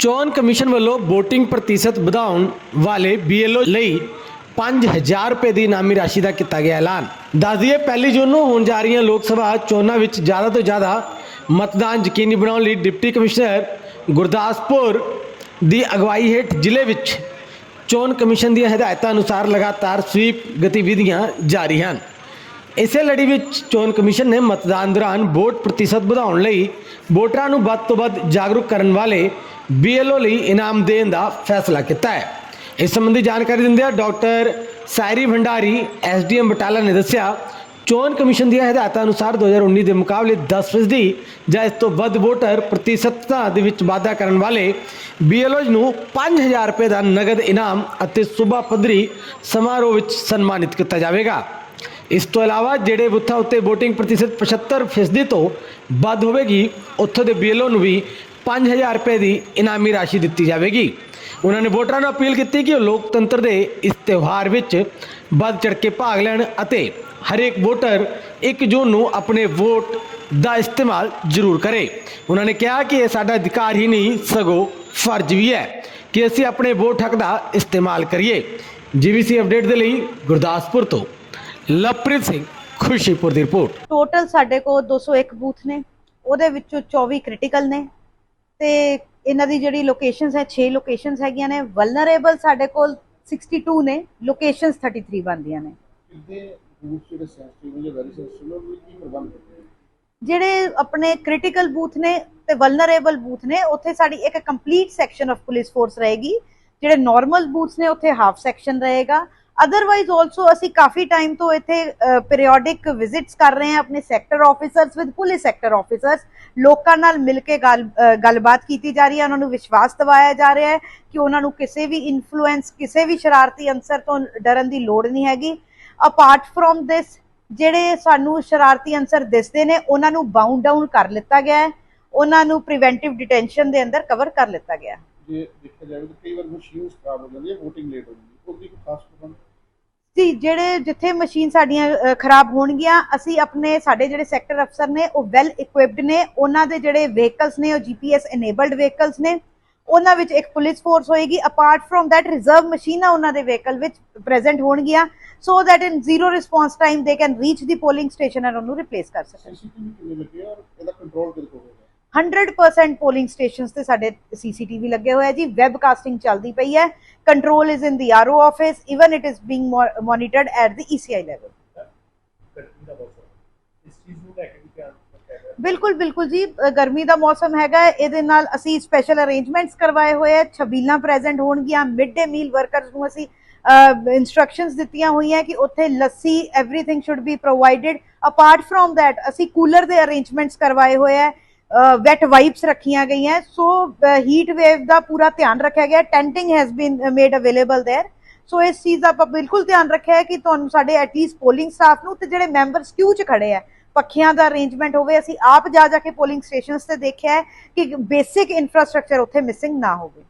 ਚੋਣ ਕਮਿਸ਼ਨ ਵੱਲੋਂ VOTING ਪ੍ਰਤੀਸ਼ਤ ਵਧਾਉਣ ਵਾਲੇ BLO ਲਈ 5000 ਰੁਪਏ ਦੀ ਇਨਾਮੀ ਰਾਸ਼ੀ ਦਾ ਕੀਤਾ ਗਿਆ ਐਲਾਨ। ਦੱਸ ਦਈਏ, ਪਹਿਲੀ ਜੂਨ ਨੂੰ ਹੋਣ ਜਾ ਰਹੀਆਂ ਲੋਕ ਸਭਾ ਚੋਣਾਂ ਵਿੱਚ ਜ਼ਿਆਦਾ ਤੋਂ ਜ਼ਿਆਦਾ ਮਤਦਾਨ ਯਕੀਨੀ ਬਣਾਉਣ ਲਈ ਡਿਪਟੀ ਕਮਿਸ਼ਨਰ ਗੁਰਦਾਸਪੁਰ ਦੀ ਅਗਵਾਈ ਹੇਠ ਜ਼ਿਲ੍ਹੇ ਵਿੱਚ ਚੋਣ ਕਮਿਸ਼ਨ ਦੀਆਂ ਹਦਾਇਤਾਂ ਅਨੁਸਾਰ ਲਗਾਤਾਰ ਸਵੀਪ ਗਤੀਵਿਧੀਆਂ ਜਾਰੀ ਹਨ। ਇਸੇ ਲੜੀ ਵਿੱਚ ਚੋਣ ਕਮਿਸ਼ਨ ਨੇ ਮਤਦਾਨ ਦੌਰਾਨ ਵੋਟ ਪ੍ਰਤੀਸ਼ਤ ਵਧਾਉਣ ਲਈ ਵੋਟਰਾਂ ਨੂੰ ਵੱਧ ਤੋਂ ਵੱਧ ਜਾਗਰੂਕ ਕਰਨ ਵਾਲੇ BLO ਲਈ ਇਨਾਮ ਦੇਣ ਦਾ ਫੈਸਲਾ ਕੀਤਾ ਹੈ। ਇਸ ਸੰਬੰਧੀ ਜਾਣਕਾਰੀ ਦਿੰਦਿਆਂ ਡਾਕਟਰ ਸਾਇਰੀ ਭੰਡਾਰੀ ਐਸਡੀਐਮ ਬਟਾਲਾ ਨੇ ਦੱਸਿਆ, ਚੋਣ ਕਮਿਸ਼ਨ ਦੀਆਂ ਹਦਾਇਤਾਂ ਅਨੁਸਾਰ 2019 ਦੇ ਮੁਕਾਬਲੇ 10% ਜਾਂ ਇਸ ਤੋਂ ਵੱਧ ਵੋਟਰ ਪ੍ਰਤੀਸ਼ਤਤਾ ਦੇ ਵਿੱਚ ਵਾਧਾ ਕਰਨ ਵਾਲੇ BLOs ਨੂੰ 5000 ਰੁਪਏ ਦਾ ਨਗਦ ਇਨਾਮ ਅਤੇ ਸੂਬਾ ਪੱਧਰੀ ਸਮਾਰੋਹ ਵਿੱਚ ਸਨਮਾਨਿਤ ਕੀਤਾ ਜਾਵੇਗਾ। ਇਸ ਤੋਂ ਇਲਾਵਾ ਜਿਹੜੇ ਬੁੱਥਾਂ ਉੱਤੇ VOTING ਪ੍ਰਤੀਸ਼ਤ 75% ਤੋਂ ਵੱਧ ਹੋਵੇਗੀ, ਉੱਥੋਂ ਦੇ BLO ਨੂੰ ਵੀ 5000 ਰੁਪਏ ਦੀ ਇਨਾਮੀ ਰਾਸ਼ੀ ਦਿੱਤੀ ਜਾਵੇਗੀ। ਉਹਨਾਂ ਨੇ ਵੋਟਰਾਂ ਨੂੰ ਅਪੀਲ ਕੀਤੀ ਕਿ ਉਹ ਲੋਕਤੰਤਰ ਦੇ ਇਸ ਤਿਉਹਾਰ ਵਿੱਚ ਵੱਧ ਚੜ੍ਹ ਕੇ ਭਾਗ ਲੈਣ ਅਤੇ ਹਰੇਕ ਵੋਟਰ 1 ਜੂਨ ਨੂੰ ਆਪਣੇ ਵੋਟ ਦਾ ਇਸਤੇਮਾਲ ਜ਼ਰੂਰ ਕਰੇ। ਉਹਨਾਂ ਨੇ ਕਿਹਾ ਕਿ ਇਹ ਸਾਡਾ ਅਧਿਕਾਰ ਹੀ ਨਹੀਂ, ਸਗੋਂ ਫਰਜ਼ ਵੀ ਹੈ ਕਿ ਅਸੀਂ ਆਪਣੇ ਵੋਟ ਹੱਕ ਦਾ ਇਸਤੇਮਾਲ ਕਰੀਏ। ਜੀਵੀਸੀ ਅਪਡੇਟ ਦੇ ਲਈ ਗੁਰਦਾਸਪੁਰ ਤੋਂ ਲਵਪ੍ਰੀਤ ਸਿੰਘ, ਖੁਸ਼ੀਪੁਰ ਦੀ ਰਿਪੋਰਟ। ਟੋਟਲ ਸਾਡੇ ਕੋਲ 201 ਬੂਥ ਨੇ, ਉਹਦੇ ਵਿੱਚੋਂ 24 ਕ੍ਰਿਟੀਕਲ ਨੇ। ਤੇ ਇਹਨਾਂ ਦੀ ਜਿਹੜੀ ਲੋਕੇਸ਼ਨਸ ਹੈ 6 ਲੋਕੇਸ਼ਨਸ ਹੈਗੀਆਂ ਨੇ। ਵਲਨਰੇਬਲ ਸਾਡੇ ਕੋਲ 62 ਨੇ। ਲੋਕੇਸ਼ਨਸ 33 ਬਣਦੀਆਂ ਨੇ। ਜਿਹੜੇ ਆਪਣੇ ਕ੍ਰਿਟੀਕਲ ਬੂਥ ਨੇ ਤੇ ਵਲਨਰੇਬਲ ਬੂਥ ਨੇ ਉੱਥੇ ਸਾਡੀ ਇੱਕ complete section of police force ਰਹੇਗੀ। ਜਿਹੜੇ ਨਾਰਮਲ ਬੂਥਸ ਨੇ ਉੱਥੇ ਹਾਫ ਸੈਕਸ਼ਨ ਰਹੇਗਾ। ਅਦਰਵਾਈਜ਼ ਆਲਸੋ ਅਸੀਂ ਕਾਫੀ ਟਾਈਮ ਤੋਂ ਇੱਥੇ ਪੀਰੀਓਡਿਕ ਵਿਜ਼ਿਟਸ ਕਰ ਰਹੇ ਹਾਂ ਆਪਣੇ sector officers with police sector officers ਲੋਕਾਂ ਨਾਲ ਮਿਲ ਕੇ ਗੱਲ ਗੱਲਬਾਤ ਕੀਤੀ ਜਾ ਰਹੀ ਹੈ, ਉਹਨਾਂ ਨੂੰ ਵਿਸ਼ਵਾਸ ਦਿਵਾਇਆ ਜਾ ਰਿਹਾ ਹੈ ਕਿ ਉਹਨਾਂ ਨੂੰ ਕਿਸੇ ਵੀ ਇਨਫਲੂਐਂਸ ਕਿਸੇ ਵੀ ਸ਼ਰਾਰਤੀ ਅੰਸਰ ਤੋਂ ਡਰਨ ਦੀ ਲੋੜ ਨਹੀਂ ਹੈਗੀ। ਅਪਾਰਟ ਫਰੋਮ ਦਿਸ ਜਿਹੜੇ ਸਾਨੂੰ ਸ਼ਰਾਰਤੀ ਅੰਸਰ ਦਿਸਦੇ ਨੇ, ਉਹਨਾਂ ਨੂੰ ਬਾਉਂਡ ਡਾਊਨ ਕਰ ਲਿੱਤਾ ਗਿਆ ਹੈ। ਉਹਨਾਂ ਨੂੰ ਪ੍ਰੀਵੈਂਟਿਵ ਡਿਟੈਂਸ਼ਨ ਦੇ ਅੰਦਰ ਕਵਰ ਕਰ ਲਿੱਤਾ ਗਿਆ ਹੈ। ਜੇ ਦੇਖਿਆ ਜਾਵੇ ਤਾਂ ਕਈ ਵਾਰ ਮਸ਼ੀਨਸ ਖਰਾਬ ਹੋ ਜਾਂਦੀ ਹੈ VOTING ਲੇਟ ਹੋ ਜਾਂਦੀ ਹੈ। ਉਹਦੀ ਕੋਈ ਖਾਸ ਪ੍ਰਬੰਧ ਜੀ ਜਿਹੜੇ ਜਿੱਥੇ ਮਸ਼ੀਨ ਸਾਡੀਆਂ ਅ, ਖਰਾਬ ਹੋਣਗੀਆਂ ਅਸੀਂ ਆਪਣੇ ਸਾਡੇ ਜਿਹੜੇ ਸੈਕਟਰ ਅਫਸਰ ਨੇ ਉਹ ਵੈਲ ਇਕੁਇਪਡ ਨੇ। ਉਹਨਾਂ ਦੇ ਜਿਹੜੇ ਵਹੀਕਲਸ ਨੇ ਉਹ ਜੀਪੀਐਸ ਇਨੇਬਲਡ ਵਹੀਕਲਸ ਨੇ। ਉਹਨਾਂ ਵਿੱਚ ਇੱਕ ਪੁਲਿਸ ਫੋਰਸ ਹੋਏਗੀ। ਅਪਾਰਟ ਫਰੋਮ ਥੈਟ ਰਿਜ਼ਰਵ ਮਸ਼ੀਨਾਂ ਉਹਨਾਂ ਦੇ ਵਹੀਕਲ ਵਿੱਚ ਪ੍ਰੈਜ਼ੈਂਟ ਹੋਣਗੀਆਂ। So that in zero response time they can reach the polling station and ਉਹਨੂੰ ਰਿਪਲੇਸ ਕਰ ਸਕਣ। ਸੀਸੀਟੀਵੀ ਕਿੰਨੇ ਲੱਗੇ ਆ? ਔਰ ਇਹਦਾ ਕੰਟਰੋਲ ਕੋਲ ਹੋਵੇਗਾ 100% ਪੋਲਿੰਗ ਸਟੇਸ਼ਨਸ ਤੇ ਸਾਡੇ ਸੀਸੀਟੀਵੀ ਲੱਗੇ ਹੋਏ ਆ ਜੀ ਵੈਬ ਕਾਸਟਿੰਗ ਚੱਲਦੀ ਪਈ ਹੈ, control is in the RO office even it is being monitored at the ECI level ਗਰਮੀ ਦਾ ਮੌਸਮ ਬਿਲਕੁਲ ਬਿਲਕੁਲ ਜੀ ਗਰਮੀ ਦਾ ਮੌਸਮ ਹੈਗਾ, ਇਹਦੇ ਨਾਲ ਅਸੀਂ ਸਪੈਸ਼ਲ ਅਰੇਂਜਮੈਂਟਸ ਕਰਵਾਏ ਹੋਏ ਆ, ਛਬੀਲਾਂ ਪ੍ਰੈਜ਼ੈਂਟ ਹੋਣਗੀਆਂ ਮਿਡ ਡੇ ਮੀਲ ਵਰਕਰਸ ਨੂੰ ਅਸੀਂ ਇਨਸਟਰਕਸ਼ਨਸ ਦਿੱਤੀਆਂ ਹੋਈਆਂ ਕਿ ਉੱਥੇ ਲੱਸੀ everything should be provided apart from that ਅਸੀਂ ਕੂਲਰ ਦੇ ਅਰੇਂਜਮੈਂਟਸ ਕਰਵਾਏ ਹੋਏ ਆ ਵੈਟ ਵਾਈਪਸ ਰੱਖੀਆਂ ਗਈਆਂ। ਸੋ ਹੀਟ ਵੇਵ ਦਾ ਪੂਰਾ ਧਿਆਨ ਰੱਖਿਆ ਗਿਆ। Tenting has been made available there so ਇਸ ਚੀਜ਼ ਦਾ ਆਪਾਂ ਬਿਲਕੁਲ ਧਿਆਨ ਰੱਖਿਆ ਹੈ ਕਿ ਤੁਹਾਨੂੰ ਸਾਡੇ ਐਟਲੀਸਟ ਪੋਲਿੰਗ ਸਟਾਫ ਨੂੰ ਤੇ ਜਿਹੜੇ ਮੈਂਬਰਸ ਕਿਊ 'ਚ ਖੜੇ ਆ ਪੱਖੀਆਂ ਦਾ ਅਰੇਂਜਮੈਂਟ ਹੋਵੇ, ਅਸੀਂ ਆਪ ਜਾ ਜਾ ਕੇ ਪੋਲਿੰਗ ਸਟੇਸ਼ਨਸ ਤੇ ਦੇਖਿਆ ਹੈ ਕਿ ਬੇਸਿਕ ਇਨਫਰਾਸਟ੍ਰਕਚਰ ਉੱਥੇ ਮਿਸਿੰਗ ਨਾ ਹੋਵੇ।